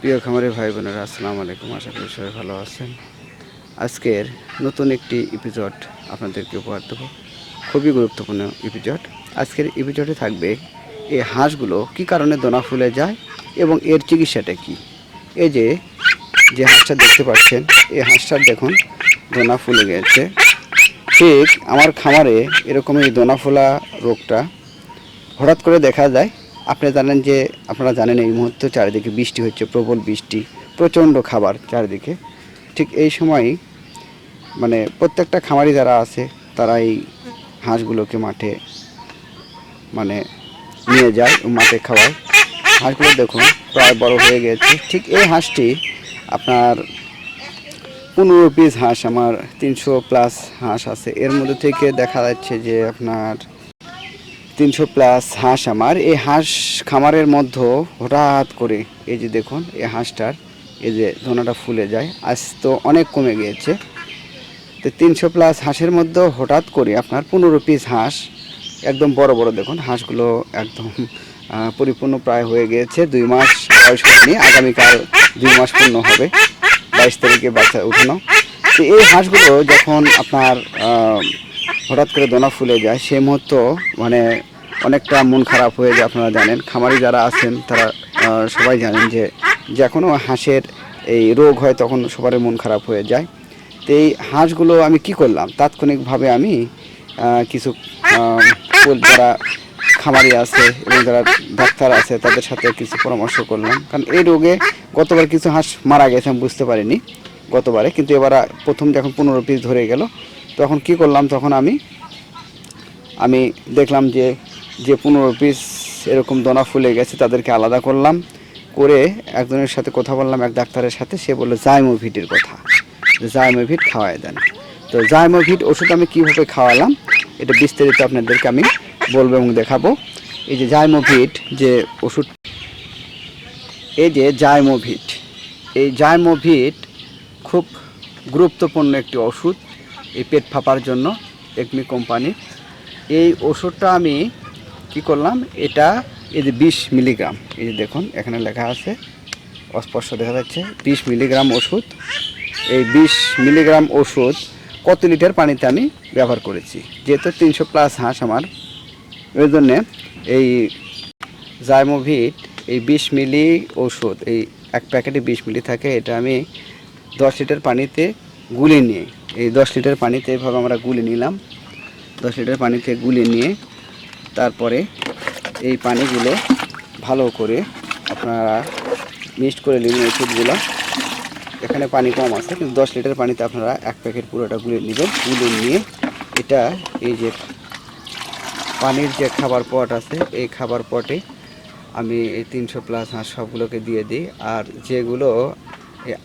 প্রিয় খামারি ভাই বোনেরা, আসসালামু আলাইকুম। আশা করি সবাই ভালো আছেন। আজকের নতুন একটি এপিসোড আপনাদেরকে উপহার দেবো। খুবই গুরুত্বপূর্ণ এপিসোড আজকের এপিসোডে থাকবে, এই হাঁসগুলো কি কারণে দোনা ফুলে যায় এবং এর চিকিৎসাটা কি? এই যে যে হাঁসটা দেখতে পাচ্ছেন, এই হাঁসটার দেখুন, দোনা ফুলে গেছে। ঠিক আমার খামারে এরকম এই দোনা ফোলা রোগটা হঠাৎ করে দেখা যায় আপনি জানেন যে আপনারা জানেন এই মুহূর্তে চারিদিকে বৃষ্টি হচ্ছে, প্রবল বৃষ্টি, প্রচণ্ড খাবার চারিদিকে। ঠিক এই সময় মানে প্রত্যেকটা খামারি যারা আছে তারা এই হাঁসগুলোকে মাঠে মানে নিয়ে যায় মাঠে খাওয়ায়। হাঁসগুলো দেখুন প্রায় বড় হয়ে গেছে। ঠিক এই হাঁসটি আপনার পনেরো পিস হাঁস, আমার তিনশো প্লাস হাঁস আছে। এর মধ্যে থেকে দেখা যাচ্ছে যে আপনার তিনশো প্লাস হাঁস আমার। এই হাঁস খামারের মধ্যে হঠাৎ করে, এই যে দেখুন, এই হাঁসটার, এই যে ধনাটা ফুলে যায়, আজ তো অনেক কমে গিয়েছে। তো তিনশো প্লাস হাঁসের মধ্যে হঠাৎ করে আপনার পনেরো পিস হাঁস, একদম বড় বড় দেখুন, হাঁসগুলো একদম পরিপূর্ণ প্রায় হয়ে গিয়েছে। দুই মাস বয়স হয়নি, আগামীকাল দুই মাস পূর্ণ হবে, বাইশ তারিখে বাচ্চা উঠানো তো এই হাঁসগুলো যখন আপনার হঠাৎ করে দোনা ফুলে যায়, সেই মুহূর্ত মানে অনেকটা মন খারাপ হয়ে যায়, আপনারা জানেন। খামারি যারা আছেন, তারা সবাই জানেন যে যখন হাঁসের এই রোগ হয়, তখন সবার মন খারাপ হয়ে যায়। তো এই হাঁসগুলো আমি কি করলাম? তাৎক্ষণিকভাবে আমি কিছু যারা খামারি আছে এবং যারা ডাক্তার আছে, তাদের সাথে কিছু পরামর্শ করলাম। কারণ এই রোগে গতবার কিছু হাঁস মারা গেছে, আমি বুঝতে পারিনি গতবারে। কিন্তু এবার প্রথম যখন পনেরো পিস ধরে গেল তখন কি করলাম? তখন আমি আমি দেখলাম যে যে পনেরো পিস এরকম দোনা ফুলে গেছে, তাদেরকে আলাদা করলাম, করে একজনের সাথে কথা বললাম, এক ডাক্তারের সাথে। সে বলল জাইমোভিটের কথা। জাইমোভিট খাওয়াই দেন। তো জাইমোভিট ওষুধ আমি কীভাবে খাওয়ালাম, এটা বিস্তারিত আপনাদেরকে আমি বলব এবং দেখাবো। এই যে জাইমোভিট যে ওষুধ, এই যে জাইমোভিট এই জাইমোভিট খুব গুরুত্বপূর্ণ একটি ওষুধ। এই পেট ফাঁপার জন্য একমি কোম্পানি। এই ওষুধটা আমি কি করলাম? এটা এই যে বিশ মিলিগ্রাম, এই যে দেখুন, এখানে লেখা আছে, অস্পষ্ট দেখা যাচ্ছে, বিশ মিলিগ্রাম ওষুধ। এই বিশ মিলিগ্রাম ওষুধ কত লিটার পানিতে আমি ব্যবহার করেছি? যেহেতু তিনশো প্লাস হাঁস আমার, ওই জন্যে এই জাইমোভিট, এই বিশ মিলি ওষুধ, এই এক প্যাকেটে বিশ মিলি থাকে, এটা আমি দশ লিটার পানিতে গুলে নিয়ে, এই দশ লিটার পানিতে এভাবে আমরা গুলে নিলাম। দশ লিটার পানিতে গুলে নিয়ে তারপরে এই পানিগুলো ভালো করে আপনারা মিক্সড করে নেবেন ওষুধগুলো এখানে পানি কম আছে, কিন্তু দশ লিটার পানিতে আপনারা এক প্যাকেট পুরোটা গুলে নেবেন। গুলে নিয়ে এটা এই যে পানির যে খাবার পট আছে, এই খাবার পটে আমি এই তিনশো প্লাস হাঁস সবগুলোকে দিয়ে দিই। আর যেগুলো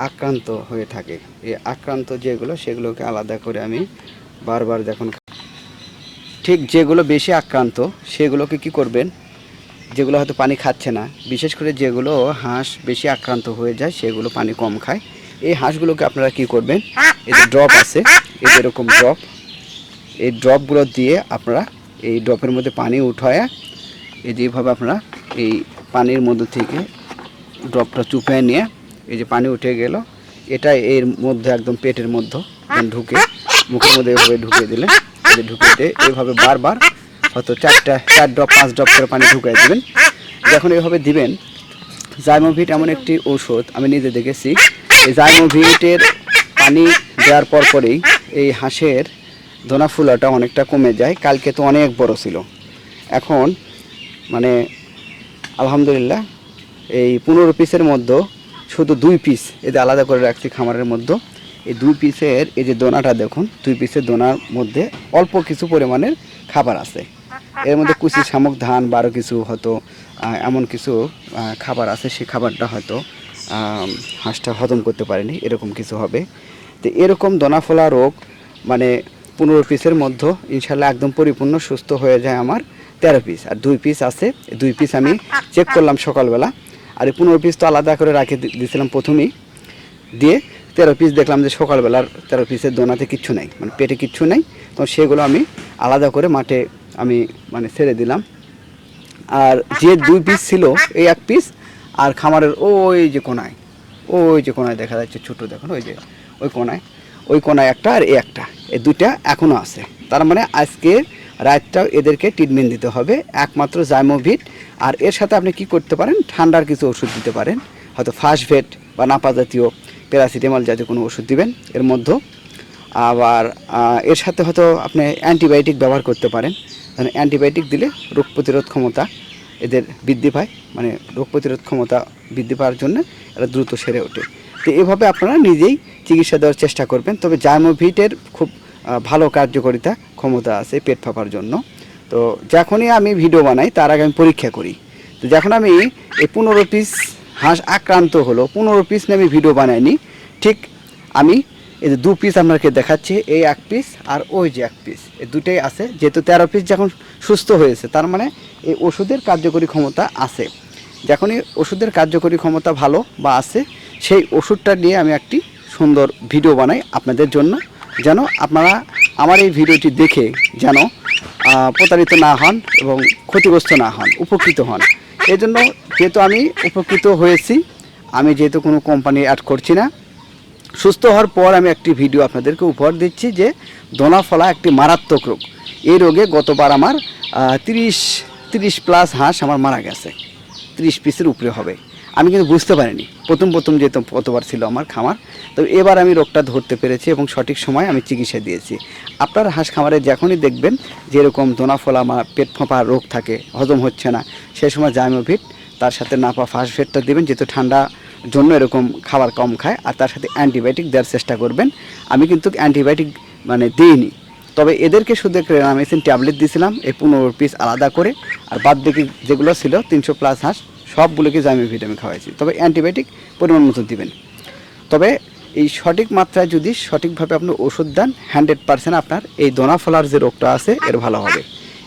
আক্রান্ত হয়ে থাকে। এই আক্রান্ত যেগুলো, সেগুলোকে আলাদা করে আমি বারবার যখন ঠিক যেগুলো বেশি আক্রান্ত, সেগুলোকে কি করবেন? যেগুলো হয়তো পানি খাচ্ছে না, বিশেষ করে যেগুলো হাঁস বেশি আক্রান্ত হয়ে যায়, সেগুলো পানি কম খায়। এই হাঁসগুলোকে আপনারা কি করবেন? এই যে ড্রপ আছে, এই যে এরকম ড্রপ, এই ড্রপগুলো দিয়ে আপনারা এই ড্রপের মধ্যে পানি উঠায়, এই যেভাবে আপনারা এই পানির মধ্যে থেকে ড্রপটা চুপে নিয়ে এই যে পানি উঠে গেল এটা এর মধ্যে একদম পেটের মধ্যে ঢুকে, মুখের মধ্যে এভাবে ঢুকিয়ে দিলে ঢুকিয়ে দিয়ে এইভাবে বারবার হয়তো চারটা, চার ড্রপ পাঁচ ড্রপ করে পানি ঢুকিয়ে দেবেন। যখন এইভাবে দিবেন, জাইমোভিট এমন একটি ঔষধ আমি নিজে দেখেছি। এই জাইমোভিটের পানি দেওয়ার পর পরেই এই হাঁসের দোনা ফুলাটা অনেকটা কমে যায়, কালকে তো অনেক বড় ছিল। এখন মানে আলহামদুলিল্লাহ, এই পনেরো পিসের মধ্যে শুধু দুই পিস এদের আলাদা করে রাখছি খামারের মধ্যে, এই দুই পিসের এই যে দোনাটা দেখুন, দুই পিসের দোনার মধ্যে অল্প কিছু পরিমাণের খাবার আছে। এর মধ্যে কুচি শামুক, ধান, বারো কিছু হয়তো এমন কিছু খাবার আছে, সেই খাবারটা হয়তো হাঁসটা হজম করতে পারেনি, এরকম কিছু হবে। তো এরকম দোনাফোলা রোগ মানে পনেরো পিসের মধ্যে, ইনশাল্লাহ একদম পরিপূর্ণ, সুস্থ হয়ে যায় আমার তেরো পিস আর দুই পিস আছে দুই পিস আমি চেক করলাম সকালবেলা। আর এই পনেরো পিস তো আলাদা করে রাখে দিয়েছিলাম প্রথমেই। দিয়ে তেরো পিস দেখলাম যে সকালবেলার তেরো পিসের দোনাতে কিচ্ছু নেই মানে পেটে কিচ্ছু নেই। তো সেগুলো আমি আলাদা করে মাঠে আমি মানে ছেড়ে দিলাম। আর যে দুই পিস ছিল, এই এক পিস আর খামারের ওই যে কোনায়, ওই যে কোনায় দেখা যাচ্ছে ছোটো দেখুন, ওই যে, ওই কোনায় ওই কোনায় একটা আর এই একটা, এই দুইটা এখনও আছে। তার মানে আজকে রাতটাও এদেরকে ট্রিটমেন্ট দিতে হবে। একমাত্র জাইমোভিট আর এর সাথে আপনি কি করতে পারেন? ঠান্ডার কিছু ওষুধ দিতে পারেন। হয়তো ফার্স্ট ভেট বা নাপা জাতীয় প্যারাসিটামল জাতীয় কোনো ওষুধ দিবেন এর মধ্যে আবার এর সাথে হয়তো আপনি অ্যান্টিবায়োটিক ব্যবহার করতে পারেন। মানে অ্যান্টিবায়োটিক দিলে রোগ প্রতিরোধ ক্ষমতা এদের বৃদ্ধি পায়। মানে রোগ প্রতিরোধ ক্ষমতা বৃদ্ধি পাওয়ার জন্য এরা দ্রুত সেরে ওঠে। তো এভাবে আপনারা নিজেই চিকিৎসা দেওয়ার চেষ্টা করবেন। তবে জার্মোভিটের খুব ভালো কার্যকারিতা ক্ষমতা আছে পেট ফাঁপার জন্য। তো যখনই আমি ভিডিও বানাই, তার আগে আমি পরীক্ষা করি। তো যখন আমি এই পনেরো পিস হাঁস আক্রান্ত হলো, পনেরো পিস নিয়ে আমি ভিডিও বানাইনি, ঠিক আমি এই যে দু পিস আপনাকে দেখাচ্ছি, এই এক পিস আর ওই যে এক পিস এই দুটোই আছে। যেহেতু তেরো পিস যখন সুস্থ হয়েছে, তার মানে এই ওষুধের কার্যকরী ক্ষমতা আছে। যখনই ওষুধের কার্যকরী ক্ষমতা ভালো বা আছে, সেই ওষুধটা নিয়ে আমি একটি সুন্দর ভিডিও বানাই আপনাদের জন্য। যেন আপনারা আমার এই ভিডিওটি দেখে যেন প্রতারিত না হন এবং ক্ষতিগ্রস্ত না হন, উপকৃত হন। এই জন্য যেহেতু আমি উপকৃত হয়েছি, আমি যেহেতু কোনো কোম্পানি অ্যাড করছি না, সুস্থ হওয়ার পর আমি একটি ভিডিও আপনাদেরকে উপহার দিচ্ছি যে দোনা ফলা একটি মারাত্মক রোগ। এই রোগে গতবার আমার তিরিশ তিরিশ প্লাস হাঁস আমার মারা গেছে। তিরিশ পিসের উপরে হবে। আমি কিন্তু বুঝতে পারিনি। প্রথম প্রথম যেহেতু কতবার ছিল আমার খামার, তো এবার আমি রোগটা ধরতে পেরেছি এবং সঠিক সময় আমি চিকিৎসা দিয়েছি। আপনার হাঁস খামারে যখনই দেখবেন যে এরকম দোনা ফলা মা পেট ফাঁপা রোগ থাকে, হজম হচ্ছে না সেই সময় জাইমোভিট, তার সাথে নাপা ফার্স্ট ভেটটা দেবেন, যেহেতু ঠান্ডা জন্য এরকম খাবার কম খায়, আর তার সাথে অ্যান্টিবায়োটিক দেওয়ার চেষ্টা করবেন। আমি কিন্তু অ্যান্টিবায়োটিক মানে দিইনি। তবে এদেরকে শুধু ক্রেনামেসিন ট্যাবলেট দিয়েছিলাম, এই পনেরো পিস আলাদা করে, আর বাদ বাকি যেগুলো ছিল তিনশো প্লাস হাঁস সবগুলোকে জামি ভিটামিন খাওয়াইছি। তবে অ্যান্টিবায়োটিক পরিমাণ মতো দিবেন। তবে এই সঠিক মাত্রায় যদি সঠিকভাবে আপনি ওষুধ দেন হান্ড্রেড পার্সেন্ট আপনার এই দোনা ফলার যে রোগটা আছে, এর ভালো হবে।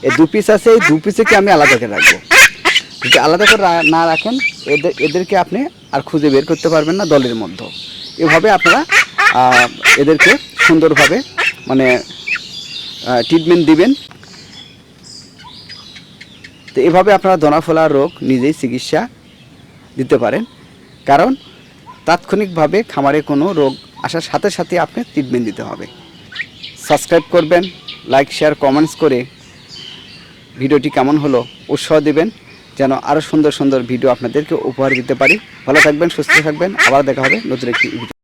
এই দু পিস আছে, এই দু পিসকে আমি আলাদা করে রাখব। যদি আলাদা করে না রাখেন, এদের এদেরকে আপনি আর খুঁজে বের করতে পারবেন না দলের মধ্যে। এভাবে আপনারা এদেরকে সুন্দরভাবে মানে ট্রিটমেন্ট দিবেন। তো এভাবে আপনারা দনাফলা রোগ নিজেই চিকিৎসা দিতে পারেন। কারণ তাৎক্ষণিকভাবে খামারে কোনো রোগ আসার সাথে সাথে আপনি ট্রিটমেন্ট দিতে হবে। সাবস্ক্রাইব করবেন লাইক শেয়ার কমেন্টস করে ভিডিওটি কেমন হলো উৎসাহ দেবেন, যেন আরও সুন্দর সুন্দর ভিডিও আপনাদেরকে উপহার দিতে পারি। ভালো থাকবেন, সুস্থ থাকবেন। আবার দেখা হবে নতুন একটি